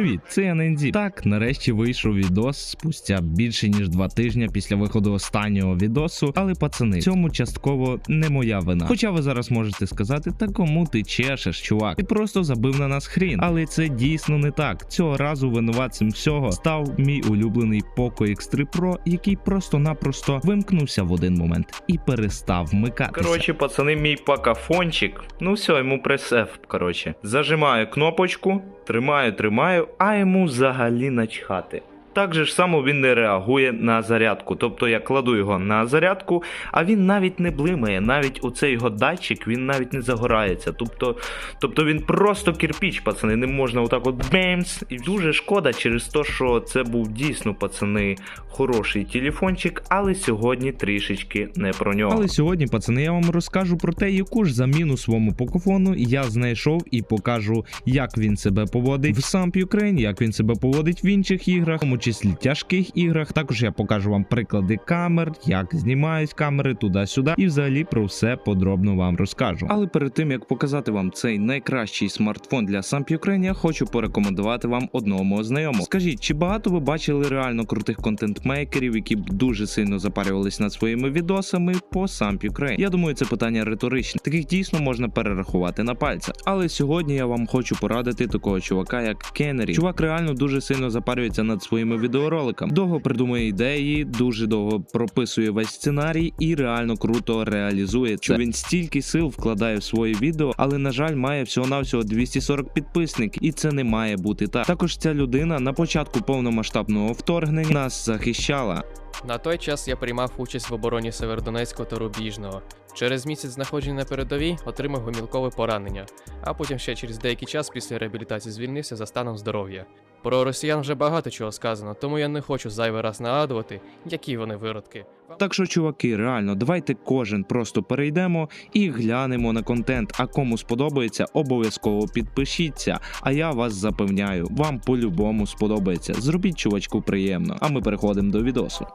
Привіт, це Нензі. Так, нарешті вийшов відос спустя більше ніж два тижні після виходу останнього відосу. Але пацани, в цьому частково не моя вина. Хоча ви зараз можете сказати, та кому ти чешеш, чувак? Ти просто забив на нас хрін. Але це дійсно не так. Цього разу винуватцем всього став мій улюблений Poco X3 Pro, який просто-напросто вимкнувся в один момент і перестав вмикатися. Коротше, пацани, мій пакафончик. Ну все, йому пресеф. Коротше, зажимаю кнопочку, тримаю, тримаю, а йому взагалі начхати. Так же ж само він не реагує на зарядку. Тобто я кладу його на зарядку, а він навіть не блимає, навіть оцей його датчик він навіть не загорається. Тобто, тобто він просто кирпіч, пацани, не можна отак от бемс. І дуже шкода через те, що це був дійсно, пацани, хороший телефончик, але сьогодні трішечки не про нього. Але сьогодні, пацани, я вам розкажу про те, яку ж заміну своєму покофону я знайшов і покажу, як він себе поводить в Samp Ukraine, як він себе поводить в інших іграх, числі тяжких іграх. Також я покажу вам приклади камер, як знімають камери туди-сюди, і взагалі про все подробно вам розкажу. Але перед тим як показати вам цей найкращий смартфон для Ukraine, я хочу порекомендувати вам одного мого знайомого. Скажіть, чи багато ви бачили реально крутих контент-мейкерів, які дуже сильно запарювались над своїми відосами по Ukraine? Я думаю, це питання риторичне. Таких дійсно можна перерахувати на пальцях. Але сьогодні я вам хочу порадити такого чувака, як Кеннері. Чувак реально дуже сильно запарюється над своїми відеороликами. Довго придумує ідеї, дуже довго прописує весь сценарій і реально круто реалізує це. Він стільки сил вкладає в свої відео, але на жаль, має всього навсього 240 підписників, і це не має бути так. Також ця людина на початку повномасштабного вторгнення нас захищала. На той час я приймав участь в обороні Северодонецького та Рубіжного. Через місяць знаходження на передовій отримав гомілкове поранення, а потім ще через деякий час після реабілітації звільнився за станом здоров'я. Про росіян вже багато чого сказано, тому я не хочу зайвий раз нагадувати, які вони виродки. Так що, чуваки, реально, давайте кожен просто перейдемо і глянемо на контент. А кому сподобається, обов'язково підпишіться. А я вас запевняю, вам по-любому сподобається. Зробіть чувачку приємно. А ми переходимо до відосу.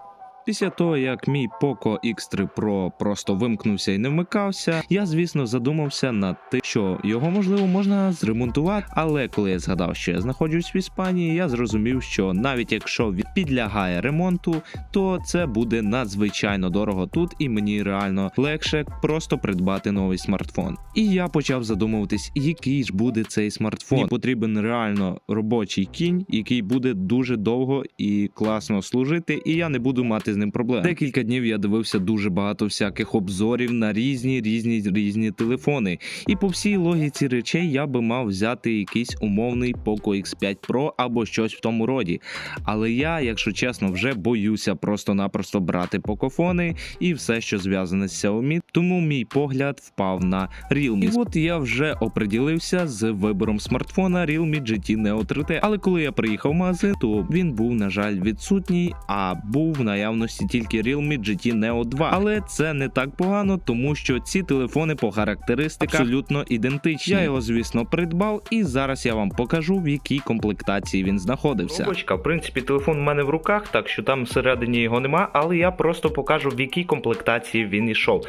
Після того, як мій Poco X3 Pro просто вимкнувся і не вмикався, я звісно задумався над тим, що його можливо можна зремонтувати. Але коли я згадав, що я знаходжусь в Іспанії, я зрозумів, що навіть якщо він підлягає ремонту, то це буде надзвичайно дорого тут, і мені реально легше просто придбати новий смартфон. І я почав задумуватись, який ж буде цей смартфон. Мені потрібен реально робочий кінь, який буде дуже довго і класно служити, і я не буду мати з ним проблем. Декілька днів я дивився дуже багато всяких обзорів на різні різні різні телефони. І по всій логіці речей я би мав взяти якийсь умовний Poco X5 Pro або щось в тому роді. Але я, якщо чесно, вже боюся просто-напросто брати покофони і все, що зв'язане з Xiaomi, тому мій погляд впав на Realme. І от я вже оприділився з вибором смартфона Realme GT Neo 3T. Але коли я приїхав в магазин, то він був, на жаль, відсутній, а був в наявності тільки Realme GT Neo 2. Але це не так погано, тому що ці телефони по характеристиках абсолютно ідентичні. Я його, звісно, придбав, і зараз я вам покажу, в якій комплектації він знаходився. Робочка, в принципі, телефон в мене в руках, так що там всередині його нема, але я просто покажу, в якій комплектації він ішов.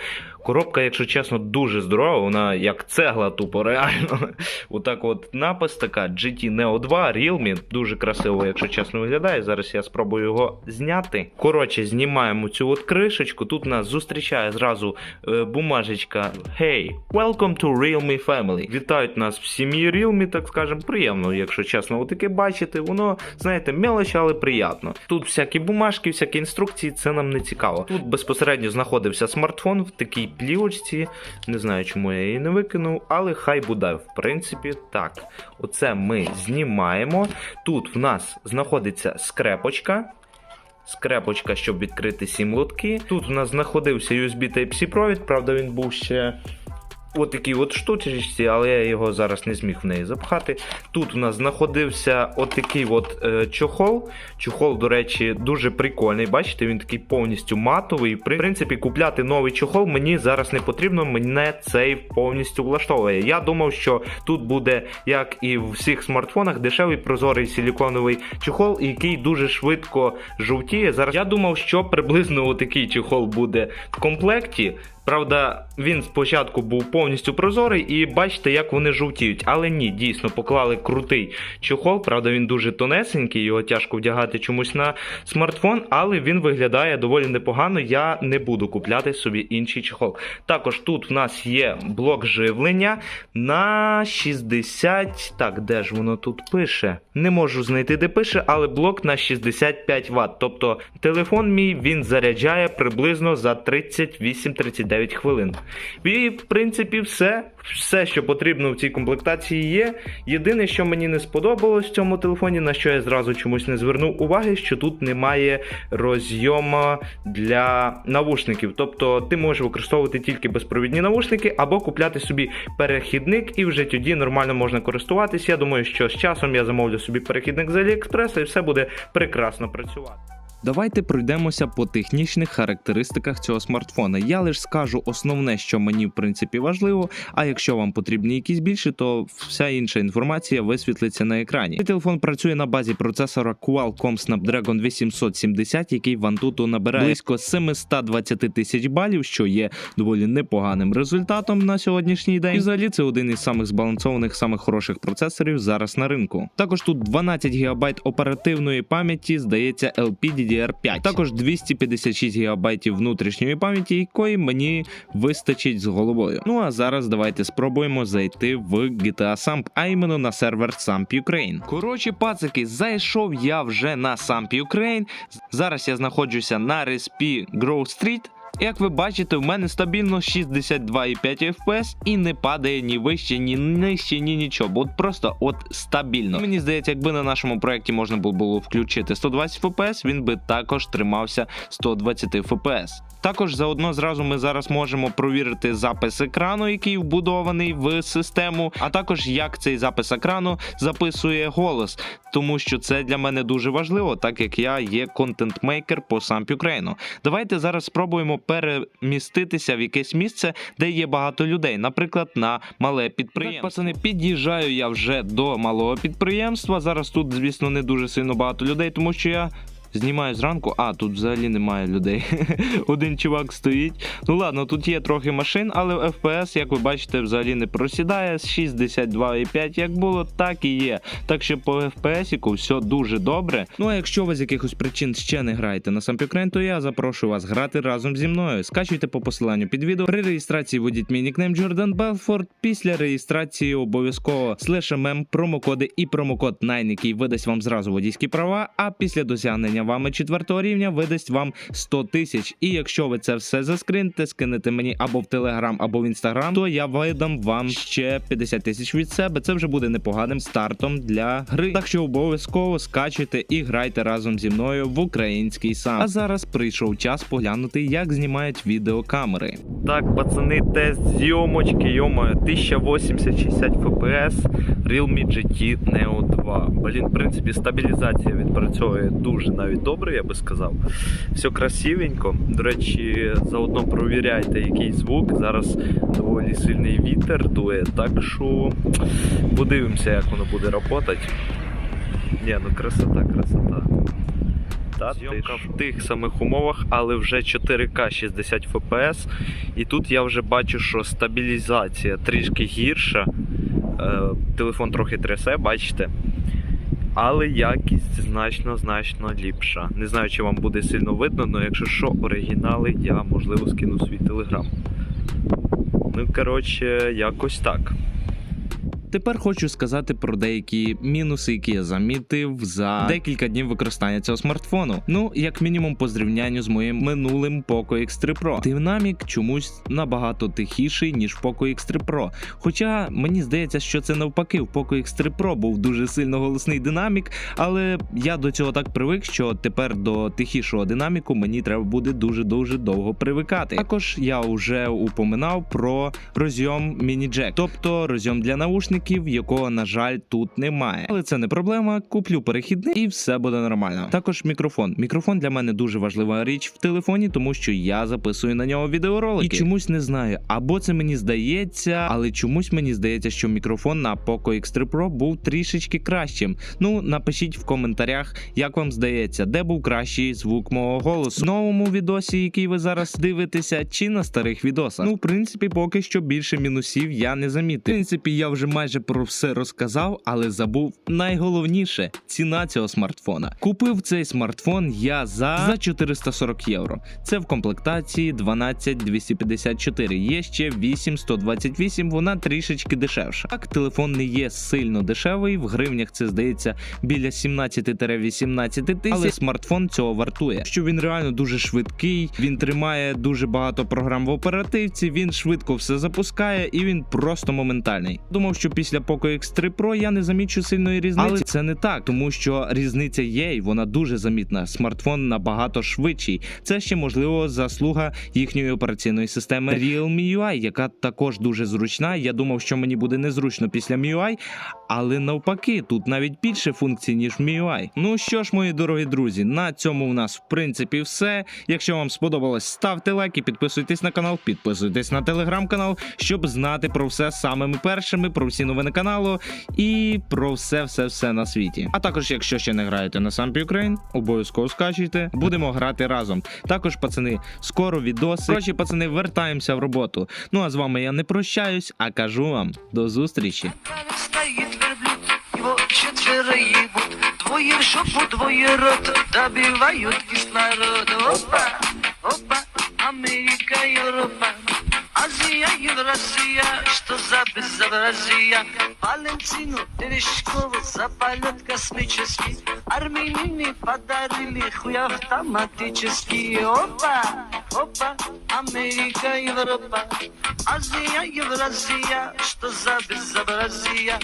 Коробка, якщо чесно, дуже здорова, вона як цегла, тупо реально. Отак от напис така GT Neo 2 Realme. Дуже красиво, якщо чесно, виглядає. Зараз я спробую його зняти. Коротше, знімаємо цю от кришечку. Тут нас зустрічає зразу е, бумажечка. Hey, welcome to Realme Family. Вітають нас в сім'ї Realme, так скажемо. Приємно, якщо чесно, отаке бачити. Воно, знаєте, мелоч, але приємно. Тут всякі бумажки, всякі інструкції, це нам не цікаво. Тут безпосередньо знаходився смартфон в такій плівочці. Не знаю, чому я її не викинув, але хай буде. В принципі, так. Оце ми знімаємо. Тут в нас знаходиться скрепочка. Скрепочка, щоб відкрити сім лотки. Тут в нас знаходився USB Type-C провід, правда, він був ще от от штучці, але я його зараз не зміг в неї запхати. Тут у нас знаходився от такий от е, чохол. Чохол, до речі, дуже прикольний. Бачите, він такий повністю матовий. В принципі, купляти новий чохол мені зараз не потрібно. Мене цей повністю влаштовує. Я думав, що тут буде, як і в всіх смартфонах, дешевий прозорий силіконовий чохол, який дуже швидко жовтіє. Зараз я думав, що приблизно отакий чохол буде в комплекті. Правда, він спочатку був повністю прозорий, і бачите, як вони жовтіють. Але ні, дійсно поклали крутий чохол. Правда, він дуже тонесенький, його тяжко вдягати чомусь на смартфон, але він виглядає доволі непогано. Я не буду купляти собі інший чохол. Також тут в нас є блок живлення на 60. Так, де ж воно тут пише? Не можу знайти, де пише, але блок на 65 Вт. Тобто телефон мій він заряджає приблизно за 38-39 хвилин. І в принципі все. Все, що потрібно в цій комплектації, є. Єдине, що мені не сподобалось в цьому телефоні, на що я зразу чомусь не звернув уваги, що тут немає розйому для навушників. Тобто ти можеш використовувати тільки безпровідні навушники або купляти собі перехідник, і вже тоді нормально можна користуватись. Я думаю, що з часом я замовлю собі перехідник з Аліекспреса і все буде прекрасно працювати. Давайте пройдемося по технічних характеристиках цього смартфона. Я лише скажу основне, що мені в принципі важливо. А якщо вам потрібні якісь більше, то вся інша інформація висвітлиться на екрані. Телефон працює на базі процесора Qualcomm Snapdragon 870, який в Antutu набирає близько 720 тисяч балів, що є доволі непоганим результатом на сьогоднішній день. І взагалі це один із самих збалансованих, самих хороших процесорів зараз на ринку. Також тут 12 ГБ оперативної пам'яті, здається, LPDDR5. Також 256 ГБ внутрішньої пам'яті, якої мені вистачить з головою. Ну а зараз давайте спробуємо зайти в GTA Samp, а іменно на сервер Samp Ukraine. Коротше, пацики, зайшов я вже на Samp Ukraine. Зараз я знаходжуся на респі Grove Street. Як ви бачите, в мене стабільно 62,5 FPS і не падає ні вище, ні нижче, ні нічого. От просто от стабільно. Мені здається, якби на нашому проєкті можна було включити 120 FPS, він би також тримався 120 FPS. Також заодно зразу ми зараз можемо провірити запис екрану, який вбудований в систему, а також як цей запис екрану записує голос, тому що це для мене дуже важливо, так як я є контент-мейкер по Самп Ukraine. Давайте зараз спробуємо переміститися в якесь місце, де є багато людей, наприклад, на мале підприємство. Так, пацани, під'їжджаю я вже до малого підприємства. Зараз тут, звісно, не дуже сильно багато людей, тому що я. Знімаю зранку, а тут взагалі немає людей. Один чувак стоїть. Ну ладно, тут є трохи машин, але FPS, як ви бачите, взагалі не просідає. 62,5 як було, так і є. Так що по FPS все дуже добре. Ну а якщо ви з якихось причин ще не граєте на Сампюкрен, то я запрошую вас грати разом зі мною. Скачуйте по посиланню під відео. При реєстрації вводіть мій нікнейм Jordan Belfort. Після реєстрації обов'язково слеша промокоди і промокод 9, який видасть вам зразу водійські права. А після досягнення вами четвертого рівня видасть вам 100 тисяч. І якщо ви це все заскринете, скинете мені або в Телеграм, або в Інстаграм, то я видам вам ще 50 тисяч від себе. Це вже буде непоганим стартом для гри. Так що обов'язково скачуйте і грайте разом зі мною в український сам. А зараз прийшов час поглянути, як знімають відеокамери. Так, пацани, тест зйомочки, йома, 1080-60 FPS, Realme GT Neo 2. Блін, в принципі, стабілізація відпрацьовує дуже навіть добре, я би сказав. Все красивенько. До речі, заодно провіряйте, який звук. Зараз доволі сильний вітер дує, так що подивимося, як воно буде працювати. Ні, ну красота, красота. Та, Зйомка в тих самих умовах, але вже 4К 60 FPS. І тут я вже бачу, що стабілізація трішки гірша. Е, телефон трохи трясе, бачите. Але якість значно значно ліпша. Не знаю, чи вам буде сильно видно, але якщо що, оригінали я можливо скину свій телеграм. Ну, коротше, якось так. Тепер хочу сказати про деякі мінуси, які я замітив за декілька днів використання цього смартфону. Ну, як мінімум, по зрівнянню з моїм минулим Poco X3 Pro. Динамік чомусь набагато тихіший, ніж Poco X3 Pro. Хоча мені здається, що це навпаки, в Poco X3 Pro був дуже сильно голосний динамік, але я до цього так привик, що тепер до тихішого динаміку мені треба буде дуже дуже довго привикати. Також я вже упоминав про розйом міні-джек, тобто розйом для наушників років, якого, на жаль, тут немає. Але це не проблема. Куплю перехідний і все буде нормально. Також мікрофон. Мікрофон для мене дуже важлива річ в телефоні, тому що я записую на нього відеоролики. І чомусь не знаю, або це мені здається, але чомусь мені здається, що мікрофон на Poco X3 Pro був трішечки кращим. Ну, напишіть в коментарях, як вам здається, де був кращий звук мого голосу. В новому відосі, який ви зараз дивитеся, чи на старих відосах. Ну, в принципі, поки що більше мінусів я не замітив. В принципі, я вже майже про все розказав, але забув найголовніше ціна цього смартфона. Купив цей смартфон я за, за 440 євро. Це в комплектації 12254. Є ще 8128, вона трішечки дешевша. Так, телефон не є сильно дешевий. В гривнях це здається біля 17-18 тисяч, але смартфон цього вартує. Що він реально дуже швидкий, він тримає дуже багато програм в оперативці, він швидко все запускає і він просто моментальний. Думав, що після Poco X3 Pro я не замічу сильної різниці. Але це не так, тому що різниця є, і вона дуже замітна. Смартфон набагато швидший. Це ще можливо заслуга їхньої операційної системи Realme UI, яка також дуже зручна. Я думав, що мені буде незручно після MIUI, але навпаки, тут навіть більше функцій, ніж в MIUI. Ну що ж, мої дорогі друзі, на цьому у нас в принципі все. Якщо вам сподобалось, ставте лайк і підписуйтесь на канал, підписуйтесь на телеграм-канал, щоб знати про все самими першими, про всі новини каналу і про все, все, все на світі. А також, якщо ще не граєте на Сампі Україн, обов'язково скачуйте, будемо грати разом. Також, пацани, скоро відоси. Коротше, пацани, вертаємося в роботу. Ну а з вами я не прощаюсь, а кажу вам до зустрічі. Его четверо ебут Двое в жопу, двое рот, добивают кислород Опа, опа, Америка, Европа Азия, Евразия, что за безобразие? Валентину Терешкову за полет космический Армянины подарили хуй автоматический. Опа, опа, Америка, Европа Азия, Евразия, что за безобразие